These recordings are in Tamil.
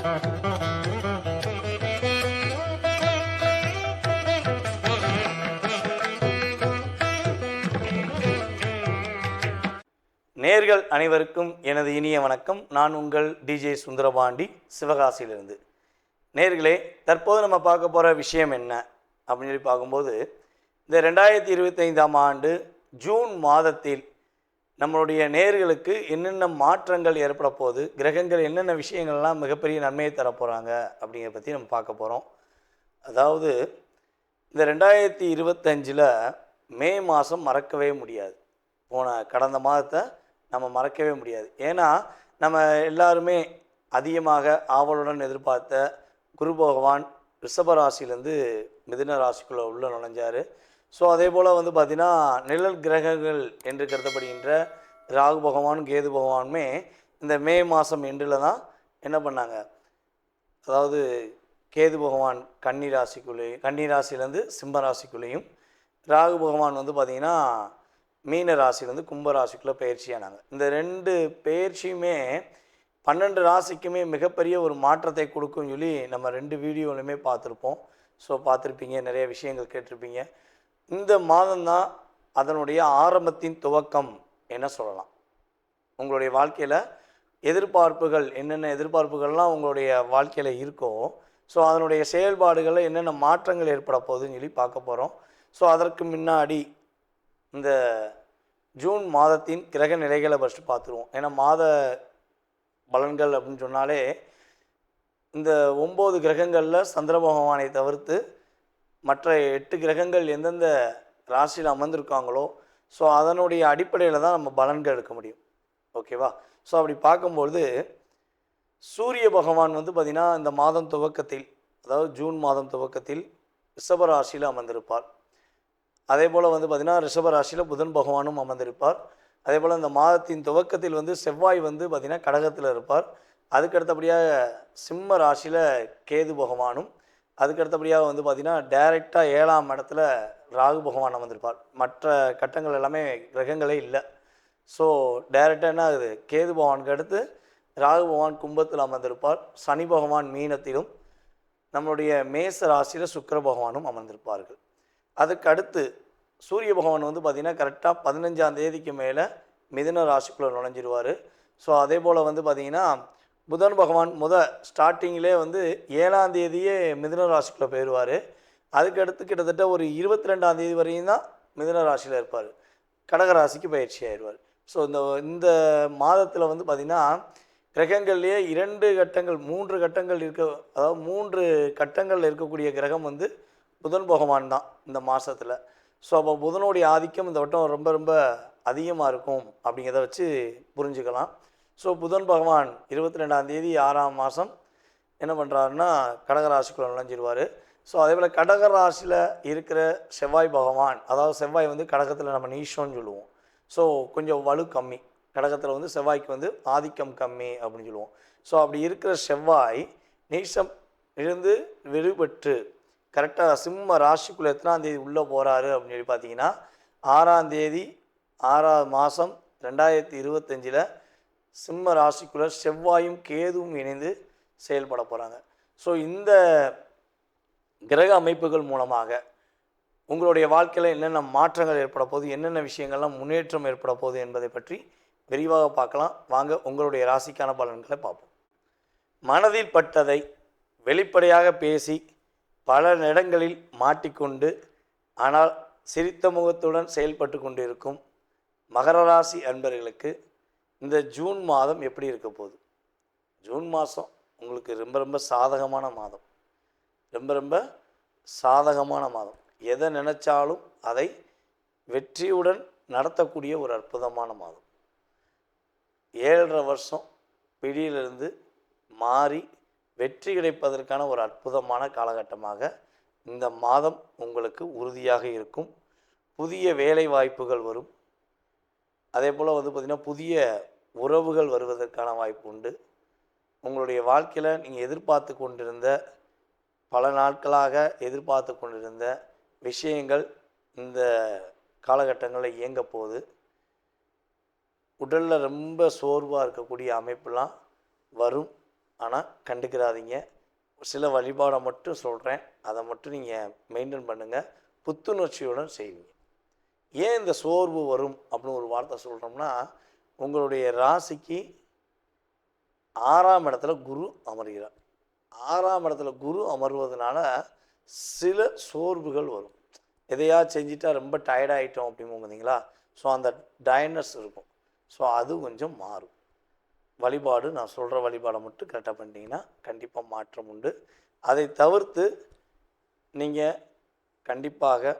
நேர்கள் அனைவருக்கும் எனது இனிய வணக்கம். நான் உங்கள் டிஜே சுந்தரபாண்டி சிவகாசியிலிருந்து. நேர்களே தற்போது நம்ம பார்க்க போகிற விஷயம் என்ன? அப்படின்னு சொல்லி பார்க்கும்போது இந்த ரெண்டாயிரத்தி இருபத்தைந்தாம் ஆண்டு ஜூன் மாதத்தில் நம்மளுடைய நேர்களுக்கு என்னென்ன மாற்றங்கள் ஏற்பட போகுது கிரகங்கள் என்னென்ன விஷயங்கள்லாம் மிகப்பெரிய நன்மையை தரப்போகிறாங்க அப்படிங்கிறத பற்றி நம்ம பார்க்க போகிறோம் அதாவது இந்த ரெண்டாயிரத்தி இருபத்தஞ்சில் மே மாதம் மறக்கவே முடியாது. போன கடந்த மாதத்தை நம்ம மறக்கவே முடியாது. ஏன்னா நம்ம எல்லாருமே அதிகமாக ஆவலுடன் எதிர்பார்த்த குரு பகவான் ரிஷப ராசியிலேருந்து மிதுன ராசிக்குள்ளே உள்ளே நுழைஞ்சார். ஸோ அதே போல் வந்து பார்த்திங்கன்னா நிழல் கிரகங்கள் என்று கருதப்படுகின்ற ராகு பகவான் கேது பகவானுமே இந்த மே மாதம் எண்டில் தான் என்ன பண்ணாங்க? அதாவது கேது பகவான் கன்னி ராசிக்குள்ளேயும் கன்னி ராசிலேருந்து சிம்ம ராசிக்குள்ளேயும் ராகு பகவான் வந்து பார்த்திங்கன்னா மீன ராசிலேருந்து கும்ப ராசிக்குள்ளே பயிற்சியானாங்க இந்த ரெண்டு பயிற்சியுமே பன்னெண்டு ராசிக்குமே மிகப்பெரிய ஒரு மாற்றத்தை கொடுக்கும்னு சொல்லி நம்ம ரெண்டு வீடியோலையுமே பார்த்துருப்போம். ஸோ பார்த்துருப்பீங்க நிறைய விஷயங்கள் கேட்டிருப்பீங்க. இந்த மாதம்தான் அதனுடைய ஆரம்பத்தின் துவக்கம் என்ன சொல்லலாம். உங்களுடைய வாழ்க்கையில் எதிர்பார்ப்புகள் என்னென்ன எதிர்பார்ப்புகள்லாம் உங்களுடைய வாழ்க்கையில் இருக்கோ ஸோ அதனுடைய செயல்பாடுகளில் என்னென்ன மாற்றங்கள் ஏற்பட போகுதுன்னு சொல்லி பார்க்க போகிறோம் ஸோ அதற்கு முன்னாடி இந்த ஜூன் மாதத்தின் கிரக நிலைகளை ஃபஸ்ட்டு பார்த்துருவோம். ஏன்னா மாத பலன்கள் அப்படின்னு சொன்னாலே இந்த ஒம்பது கிரகங்களில் சந்திர பகவானை தவிர்த்து மற்ற எட்டு கிரகங்கள் எந்தெந்த ராசியில் அமர்ந்திருக்காங்களோ ஸோ அதனுடைய அடிப்படையில் தான் நம்ம பலன்கள் எடுக்க முடியும். ஓகேவா ஸோ அப்படி பார்க்கும்பொழுது சூரிய பகவான் வந்து பார்த்திங்கன்னா இந்த மாதம் துவக்கத்தில் அதாவது ஜூன் மாதம் துவக்கத்தில் ரிஷபராசியில் அமர்ந்திருப்பார். அதே போல் வந்து பார்த்திங்கன்னா ரிஷபராசியில் புதன் பகவானும் அமர்ந்திருப்பார். அதே போல் இந்த மாதத்தின் துவக்கத்தில் வந்து செவ்வாய் வந்து பார்த்திங்கன்னா கடகத்தில் இருப்பார். அதுக்கு அடுத்தபடியாக சிம்ம ராசியில் கேது பகவானும் அதுக்கு அடுத்தபடியாக வந்து பார்த்திங்கன்னா டைரெக்டாக ஏழாம் இடத்துல ராகு பகவான் அமர்ந்திருப்பார். மற்ற கட்டங்கள் எல்லாமே கிரகங்களே இல்லை. ஸோ டைரெக்டாக என்ன ஆகுது? கேது பகவானுக்கு அடுத்து ராகு பகவான் கும்பத்தில் அமர்ந்திருப்பார். சனி பகவான் மீனத்திலும் நம்மளுடைய மேச ராசியில் சுக்கர பகவானும் அமர்ந்திருப்பார்கள். அதுக்கு அடுத்து சூரிய பகவான் வந்து பார்த்திங்கன்னா கரெக்டாக பதினஞ்சாம் தேதிக்கு மேலே மிதுன ராசிக்குள்ளே நுழைஞ்சிருவார். ஸோ அதே போல் வந்து பார்த்திங்கன்னா புதன் பகவான் முத ஸ்டார்டிங்கிலே வந்து ஏழாம் தேதியே மிதுன ராசிக்குள்ளே போயிடுவார் அதுக்கு அடுத்து கிட்டத்தட்ட ஒரு இருபத்தி ரெண்டாம் தேதி வரையும் தான் மிதுன ராசியில் இருப்பார். கடக ராசிக்கு பயிற்சி ஆயிடுவார். ஸோ இந்த இந்த மாதத்தில் வந்து பார்த்திங்கன்னா கிரகங்கள்லேயே இரண்டு கட்டங்கள் மூன்று கட்டங்கள் இருக்க அதாவது மூன்று கட்டங்கள் இருக்கக்கூடிய கிரகம் வந்து புதன் பகவான் தான் இந்த மாதத்தில் ஸோ அப்போ புதனுடைய ஆதிக்கம் இந்த வட்டம் ரொம்ப ரொம்ப அதிகமாக இருக்கும் அப்படிங்கிறத வச்சு புரிஞ்சுக்கலாம். ஸோ புதன் பகவான் இருபத்தி ரெண்டாம் தேதி ஆறாம் மாதம் என்ன பண்ணுறாருன்னா கடகராசிக்குள்ளே நுழைஞ்சிருவார். ஸோ அதே போல் கடகராசியில் இருக்கிற செவ்வாய் பகவான் அதாவது செவ்வாய் வந்து கடகத்தில் நம்ம நீஷோன்னு சொல்லுவோம். ஸோ கொஞ்சம் வலு கம்மி. கடகத்தில் வந்து செவ்வாய்க்கு வந்து ஆதிக்கம் கம்மி அப்படின்னு சொல்லுவோம். ஸோ அப்படி இருக்கிற செவ்வாய் நீசம் இருந்து விடுபட்டு கரெக்டாக சிம்ம ராசிக்குள்ளே எத்தனாம் தேதி உள்ளே போகிறாரு அப்படின்னு சொல்லி பார்த்தீங்கன்னா ஆறாம் தேதி ஆறாவது மாதம் ரெண்டாயிரத்தி இருபத்தஞ்சில் சிம்ம ராசிக்குள்ளே செவ்வாயும் கேதுவும் இணைந்து செயல்பட போகிறாங்க ஸோ இந்த கிரக அமைப்புகள் மூலமாக உங்களுடைய வாழ்க்கையில் என்னென்ன மாற்றங்கள் ஏற்பட போகுது என்னென்ன விஷயங்கள்லாம் முன்னேற்றம் ஏற்பட போகுது என்பதை பற்றி விரிவாக பார்க்கலாம். வாங்க உங்களுடைய ராசிக்கான பலன்களை பார்ப்போம். மனதில் பட்டதை வெளிப்படையாக பேசி பல இடங்களில் மாட்டிக்கொண்டு ஆனால் சிரித்த முகத்துடன் செயல்பட்டு கொண்டிருக்கும் மகர ராசி அன்பர்களுக்கு இந்த ஜூன் மாதம் எப்படி இருக்க போகுது? ஜூன் மாதம் உங்களுக்கு ரொம்ப ரொம்ப சாதகமான மாதம். ரொம்ப ரொம்ப சாதகமான மாதம். எதை நினச்சாலும் அதை வெற்றியுடன் நடத்தக்கூடிய ஒரு அற்புதமான மாதம். ஏழரை வருஷம் பிடியிலிருந்து மாறி வெற்றி கிடைப்பதற்கான ஒரு அற்புதமான காலகட்டமாக இந்த மாதம் உங்களுக்கு உறுதியாக இருக்கும். புதிய வேலை வாய்ப்புகள் வரும். அதே போல் வந்து பார்த்திங்கன்னா புதிய உறவுகள் வருவதற்கான வாய்ப்பு உண்டு. உங்களுடைய வாழ்க்கையில் நீங்கள் எதிர்பார்த்து கொண்டிருந்த பல நாட்களாக எதிர்பார்த்து கொண்டிருந்த விஷயங்கள் இந்த காலகட்டங்களில் இயங்க போகுது. உடலில் ரொம்ப சோர்வாக இருக்கக்கூடிய அமைப்புலாம் வரும். ஆனால் கண்டுக்கிறாதீங்க. சில வழிபாடை மட்டும் சொல்கிறேன் அதை மட்டும் நீங்கள் மெயின்டைன் பண்ணுங்கள் புத்துணர்ச்சியுடன் செய்வீங்க. ஏன் இந்த சோர்வு வரும் அப்படின்னு ஒரு வார்த்தை சொல்கிறோம்னா உங்களுடைய ராசிக்கு ஆறாம் இடத்துல குரு அமர்கிறார். ஆறாம் இடத்துல குரு அமர்வதனால சில சோர்வுகள் வரும். எதையா செஞ்சுட்டா ரொம்ப டயர்டாகிட்டோம் அப்படின்னு பார்த்தீங்களா ஸோ அந்த டயர்னஸ் இருக்கும். ஸோ அது கொஞ்சம் மாறும். வழிபாடு நான் சொல்கிற வழிபாடை மட்டும் கரெக்டாக பண்ணிட்டீங்கன்னா கண்டிப்பாக மாற்றம் உண்டு. அதை தவிர்த்து நீங்கள் கண்டிப்பாக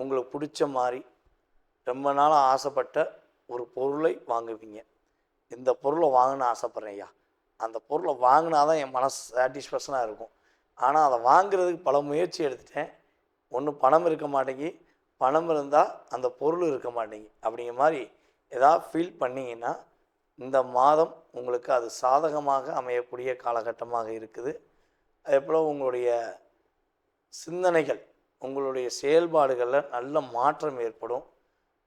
உங்களுக்கு பிடிச்ச மாதிரி ரொம்ப நாளாக ஆசைப்பட்ட ஒரு பொருளை வாங்குவீங்க. இந்த பொருளை வாங்கணும்னு ஆசைப்பட்றேன் ஐயா. அந்த பொருளை வாங்கினா தான் என் மனசு சாட்டிஸ்ஃபேக்ஷனாக இருக்கும். ஆனால் அதை வாங்குறதுக்கு பல முயற்சி எடுத்துட்டேன். ஒன்று பணம் இருக்க மாட்டேங்கி பணம் இருந்தால் அந்த பொருள் இருக்க மாட்டேங்கி. அப்படிங்கிற மாதிரி ஏதாவது ஃபீல் பண்ணிங்கன்னா இந்த மாதம் உங்களுக்கு அது சாதகமாக அமையக்கூடிய காலகட்டமாக இருக்குது. அதே போல் உங்களுடைய சிந்தனைகள் உங்களுடைய செயல்பாடுகளில் நல்ல மாற்றம் ஏற்படும்.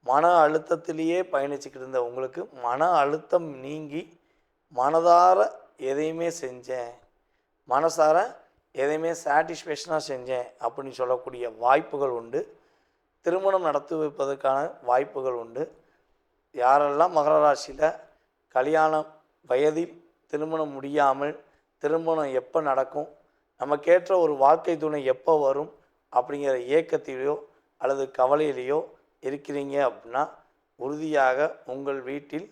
மன அழுத்தத்திலேயே பயணிச்சுக்கிட்டு இருந்த உங்களுக்கு மன அழுத்தம் நீங்கி மனதார எதையுமே செஞ்சேன். மனசார எதையுமே சாட்டிஸ்ஃபேக்ஷனாக செஞ்சேன் அப்படின்னு சொல்லக்கூடிய வாய்ப்புகள் உண்டு. திருமணம் நடத்தி வைப்பதற்கான வாய்ப்புகள் உண்டு. யாரெல்லாம் மகர ராசியில் கல்யாணம் வயதில் திருமணம் முடியாமல் திருமணம் எப்போ நடக்கும்? நமக்கேற்ற ஒரு வாழ்க்கை துணை எப்போ வரும்? அப்படிங்கிற ஏக்கத்திலேயோ அல்லது கவலையிலேயோ இருக்கிறீங்க அப்படின்னா உறுதியாக உங்கள் வீட்டில்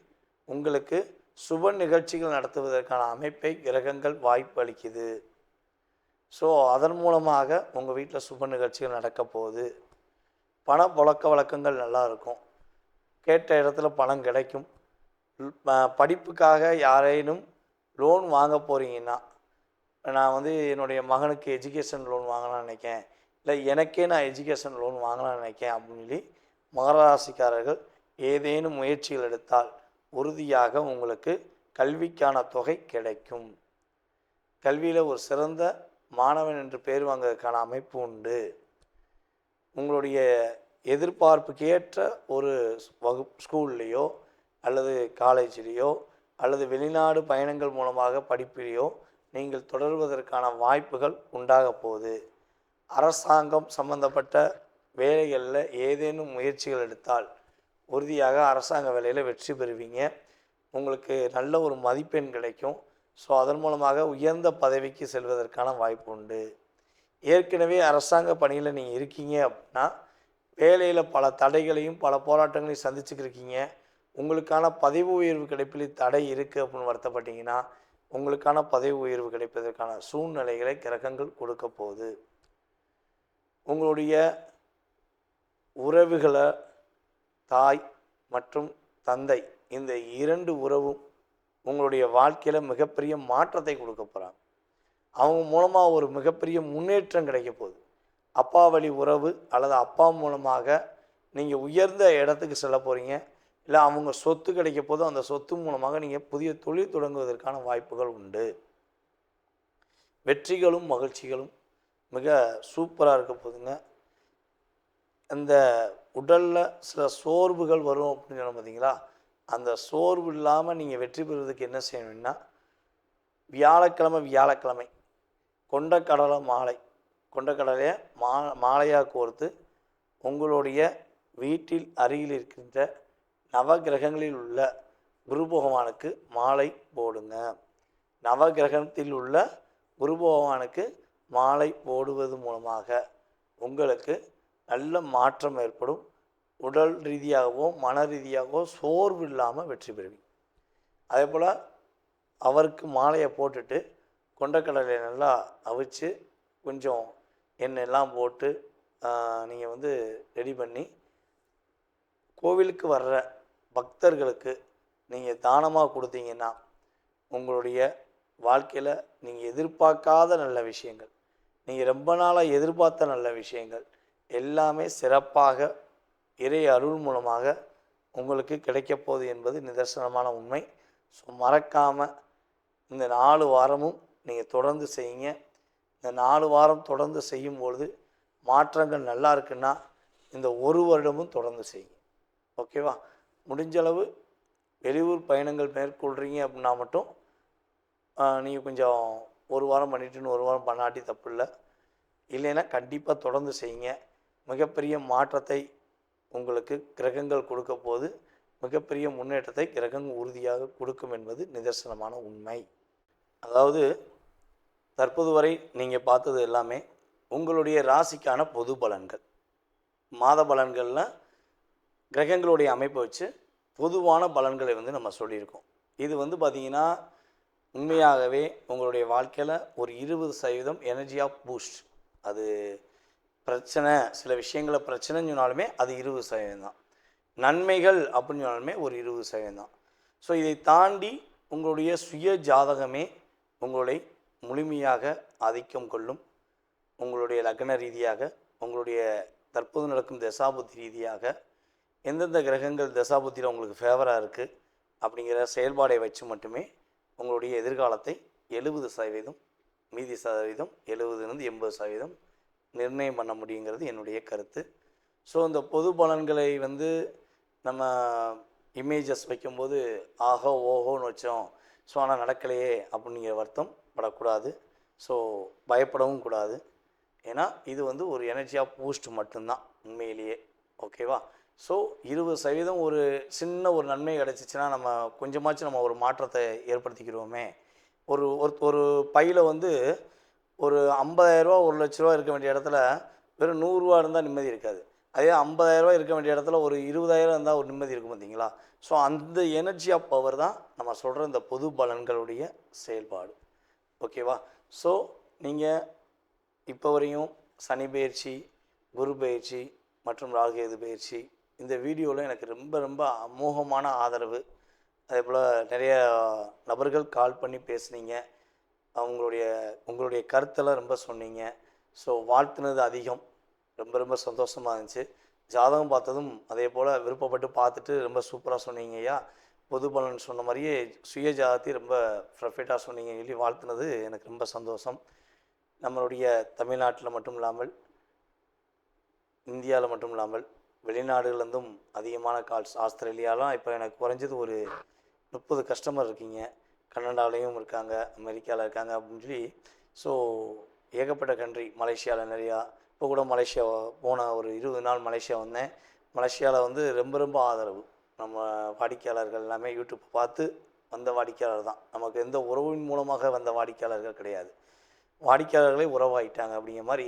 உங்களுக்கு சுப நிகழ்ச்சிகள் நடத்துவதற்கான அமைப்பை கிரகங்கள் வாய்ப்பு அளிக்குது. ஸோ அதன் மூலமாக உங்கள் வீட்டில் சுப நிகழ்ச்சிகள் நடக்க போகுது. பண புழக்க வழக்கங்கள் நல்லா இருக்கும். கேட்ட இடத்துல பணம் கிடைக்கும். படிப்புக்காக யாரேனும் லோன் வாங்க போகிறீங்கன்னா நான் வந்து என்னுடைய மகனுக்கு எஜுகேஷன் லோன் வாங்கலாம்னு நினைக்கேன். இல்லை எனக்கே நான் எஜுகேஷன் லோன் வாங்கலாம்னு நினைக்கேன் அப்படின்னு சொல்லி மகராசிக்காரர்கள் ஏதேனும் முயற்சிகள் எடுத்தால் உறுதியாக உங்களுக்கு கல்விக்கான தொகை கிடைக்கும். கல்வியில் ஒரு சிறந்த மாணவன் என்று பேர் வாங்குவதற்கான அமைப்பு உண்டு. உங்களுடைய எதிர்பார்ப்புக்கு ஏற்ற ஒரு வகு ஸ்கூல்லையோ அல்லது காலேஜ்லேயோ அல்லது வெளிநாடு பயணங்கள் மூலமாக படிப்பிலேயோ நீங்கள் தொடர்வதற்கான வாய்ப்புகள் உண்டாக போகுது. அரசாங்கம் சம்பந்தப்பட்ட வேலைகளில் ஏதேனும் முயற்சிகள் எடுத்தால் உறுதியாக அரசாங்க வேலையில் வெற்றி பெறுவீங்க. உங்களுக்கு நல்ல ஒரு மதிப்பெண் கிடைக்கும். ஸோ அதன் மூலமாக உயர்ந்த பதவிக்கு செல்வதற்கான வாய்ப்பு உண்டு. ஏற்கனவே அரசாங்க பணியில் நீங்கள் இருக்கீங்க அப்படின்னா வேலையில் பல தடைகளையும் பல போராட்டங்களையும் சந்திச்சுக்கிருக்கீங்க உங்களுக்கான பதவி உயர்வு கிடைப்பில் தடை இருக்குது அப்படின்னு வருத்தப்பட்டீங்கன்னா உங்களுக்கான பதவி உயர்வு கிடைப்பதற்கான சூழ்நிலைகளை கிரகங்கள் கொடுக்க போகுது. உங்களுடைய உறவுகளை தாய் மற்றும் தந்தை இந்த இரண்டு உறவும் உங்களுடைய வாழ்க்கையில் மிகப்பெரிய மாற்றத்தை கொடுக்க போகிறாங்க அவங்க மூலமாக ஒரு மிகப்பெரிய முன்னேற்றம் கிடைக்க போகுது. அப்பா வழி உறவு அல்லது அப்பா மூலமாக நீங்கள் உயர்ந்த இடத்துக்கு செல்ல போகிறீங்க இல்லை அவங்க சொத்து கிடைக்க போது அந்த சொத்து மூலமாக நீங்கள் புதிய தொழில் தொடங்குவதற்கான வாய்ப்புகள் உண்டு. வெற்றிகளும் மகிழ்ச்சிகளும் மிக சூப்பராக இருக்க போகுதுங்க. அந்த உடலில் சில சோர்வுகள் வரும் அப்படின்னு சொன்ன பார்த்தீங்களா அந்த சோர்வு இல்லாமல் நீங்கள் வெற்றி பெறுவதற்கு என்ன செய்யணும்னா வியாழக்கிழமை வியாழக்கிழமை கொண்டக்கடலை மாலை. கொண்டக்கடலையை மா மாலையாக கோர்த்து உங்களுடைய வீட்டில் அருகில் இருக்கின்ற நவகிரகங்களில் உள்ள குரு பகவானுக்கு மாலை போடுங்க. நவகிரகத்தில் உள்ள குரு பகவானுக்கு மாலை போடுவது மூலமாக உங்களுக்கு நல்ல மாற்றம் ஏற்படும். உடல் ரீதியாகவோ மன ரீதியாகவோ சோர்வு இல்லாமல் வெற்றி பெறுவீங்க. அதே போல் அவருக்கு மாலையை போட்டுட்டு கொண்டக்கடலையை நல்லா அவிச்சு கொஞ்சம் எண்ணெயெல்லாம் போட்டு நீங்கள் வந்து ரெடி பண்ணி கோவிலுக்கு வர்ற பக்தர்களுக்கு நீங்கள் தானமாக கொடுத்தீங்கன்னா உங்களுடைய வாழ்க்கையில் நீங்கள் எதிர்பார்க்காத நல்ல விஷயங்கள் நீங்கள் ரொம்ப நாளாக எதிர்பார்த்த நல்ல விஷயங்கள். எல்லாமே சிறப்பாக இறை அருள் மூலமாக உங்களுக்கு கிடைக்கப்போகுது என்பது நிதர்சனமான உண்மை. ஸோ மறக்காமல் இந்த நாலு வாரமும் நீங்கள் தொடர்ந்து செய்யுங்க. இந்த நாலு வாரம் தொடர்ந்து செய்யும் பொழுது மாற்றங்கள் நல்லா இருக்குன்னா இந்த ஒரு வருடமும் தொடர்ந்து செய்யுங்க. ஓகேவா முடிஞ்சளவு வெளியூர் பயணங்கள் மேற்கொள்கிறீங்க அப்படின்னா மட்டும் நீங்கள் கொஞ்சம் ஒரு வாரம் பண்ணிட்டுன்னு ஒரு வாரம் பண்ணாட்டி தப்பு இல்லை. இல்லைன்னா கண்டிப்பாக தொடர்ந்து செய்யுங்க. மிகப்பெரிய மாற்றத்தை உங்களுக்கு கிரகங்கள் கொடுக்க போது மிகப்பெரிய முன்னேற்றத்தை கிரகங்கள் உறுதியாக கொடுக்கும் என்பது நிதர்சனமான உண்மை. அதாவது தற்போது வரை நீங்கள் பார்த்தது எல்லாமே உங்களுடைய ராசிக்கான பொது பலன்கள். மாத பலன்களில் கிரகங்களுடைய அமைப்பை வச்சு பொதுவான பலன்களை வந்து நம்ம சொல்லியிருக்கோம். இது வந்து பார்த்திங்கன்னா உண்மையாகவே உங்களுடைய வாழ்க்கையில் ஒரு இருபது சதவீதம் எனர்ஜி ஆஃப் பூஸ்ட் அது பிரச்சனை சில விஷயங்களை பிரச்சனைன்னு சொன்னாலுமே அது இருபது சதவீதம் தான். நன்மைகள் அப்படின்னு சொன்னாலுமே ஒரு இருபது சதவீதம் தான். ஸோ இதை தாண்டி உங்களுடைய சுய ஜாதகமே உங்களை முழுமையாக ஆதிக்கம் கொள்ளும். உங்களுடைய லக்ன ரீதியாக உங்களுடைய தற்போது நடக்கும் தசாபுத்தி ரீதியாக எந்தெந்த கிரகங்கள் தசாபுத்தியில் உங்களுக்கு ஃபேவராக இருக்குது அப்படிங்கிற செயல்பாடை வச்சு மட்டுமே உங்களுடைய எதிர்காலத்தை எழுபது சதவீதம் மீதி சதவீதம் எழுபதுலேருந்து எண்பது சதவீதம் நிர்ணயம் பண்ண முடியுங்கிறது என்னுடைய கருத்து. ஸோ இந்த பொது பலன்களை வந்து நம்ம இமேஜஸ் வைக்கும்போது ஆஹோ ஓஹோன்னு வச்சோம். ஸோ ஆனால் நடக்கலையே அப்படிங்கிற வருத்தம் படக்கூடாது ஸோ பயப்படவும் கூடாது. ஏன்னா இது வந்து ஒரு எனர்ஜியாக பூஸ்ட் மட்டும்தான் உண்மையிலேயே. ஓகேவா ஸோ இருபது சதவீதம் ஒரு சின்ன ஒரு நன்மை கிடச்சிச்சின்னா நம்ம கொஞ்சமாச்சும் நம்ம ஒரு மாற்றத்தை ஏற்படுத்திக்கிறோமே. ஒரு ஒரு ஒரு பையில் வந்து ஒரு ஐம்பதாயிரரூவா ஒரு லட்ச ரூபா இருக்க வேண்டிய இடத்துல வெறும் நூறுரூவா இருந்தால் நிம்மதி இருக்காது. அதே ஐம்பதாயிரரூவா இருக்க வேண்டிய இடத்துல ஒரு இருபதாயிரம் இருந்தால் ஒரு நிம்மதி இருக்கும் பார்த்தீங்களா ஸோ அந்த எனர்ஜி ஆஃப் பவர் தான் நம்ம சொல்கிற இந்த பொது பலன்களுடைய செயல்பாடு. ஓகேவா ஸோ நீங்கள் இப்போ வரையும் சனி பயிற்சி குரு பயிற்சி மற்றும் ராகுகேது பயிற்சி இந்த வீடியோவில் எனக்கு ரொம்ப ரொம்ப அமோகமான ஆதரவு. அதே போல் நிறைய நபர்கள் கால் பண்ணி பேசுனீங்க. அவங்களுடைய உங்களுடைய கருத்தெல்லாம் ரொம்ப சொன்னீங்க. ஸோ வாழ்த்துனது அதிகம். ரொம்ப ரொம்ப சந்தோஷமாக இருந்துச்சு. ஜாதகம் பார்த்ததும் அதே போல் விருப்பப்பட்டு பார்த்துட்டு ரொம்ப சூப்பராக சொன்னீங்க ஐயா. பொது பலன் சொன்ன மாதிரியே சுய ஜாதத்தை ரொம்ப ப்ரஃபெக்டாக சொன்னீங்க சொல்லி வாழ்த்துனது எனக்கு ரொம்ப சந்தோஷம். நம்மளுடைய தமிழ்நாட்டில் மட்டும் இல்லாமல் இந்தியாவில் மட்டும் இல்லாமல் வெளிநாடுகள்லேருந்தும் அதிகமான கால்ஸ் ஆஸ்திரேலியாலாம் இப்போ எனக்கு குறைஞ்சது ஒரு முப்பது கஸ்டமர் இருக்கீங்க. கனடாலேயும் இருக்காங்க அமெரிக்காவில் இருக்காங்க அப்படின்னு சொல்லி ஸோ ஏகப்பட்ட கண்ட்ரி மலேசியாவில் நிறையா இப்போ கூட மலேசியா போன ஒரு இருபது நாள் மலேசியா வந்தேன். மலேசியாவில் வந்து ரொம்ப ரொம்ப ஆதரவு. நம்ம வாடிக்கையாளர்கள் எல்லாமே யூடியூப் பார்த்து வந்த வாடிக்கையாளர் தான். நமக்கு எந்த உறவின் மூலமாக வந்த வாடிக்கையாளர்கள் கிடையாது. வாடிக்கையாளர்களே உறவாயிட்டாங்க அப்படிங்கிற மாதிரி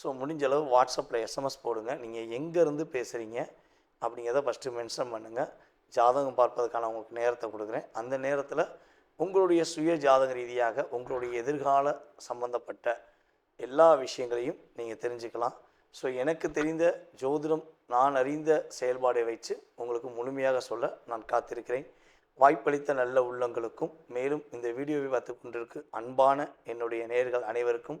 ஸோ முடிஞ்ச அளவு வாட்ஸ்அப்பில் எஸ்எம்எஸ் போடுங்க. நீங்கள் எங்கேருந்து பேசுகிறீங்க அப்படிங்கிறத ஃபஸ்ட்டு மென்ஷன் பண்ணுங்கள் ஜாதகம் பார்ப்பதற்கான உங்களுக்கு நேரத்தை கொடுக்குறேன். அந்த நேரத்தில் உங்களுடைய சுய ஜாதக ரீதியாக உங்களுடைய எதிர்கால சம்பந்தப்பட்ட எல்லா விஷயங்களையும் நீங்கள் தெரிஞ்சுக்கலாம். ஸோ எனக்கு தெரிந்த ஜோதிடம் நான் அறிந்த செயல்பாடை வைத்து உங்களுக்கு முழுமையாக சொல்ல நான் காத்திருக்கிறேன். வாய்ப்பளித்த நல்ல உள்ளங்களுக்கும் மேலும் இந்த வீடியோவை பார்த்து கொண்டிருக்கு அன்பான என்னுடைய நேர்கள் அனைவருக்கும்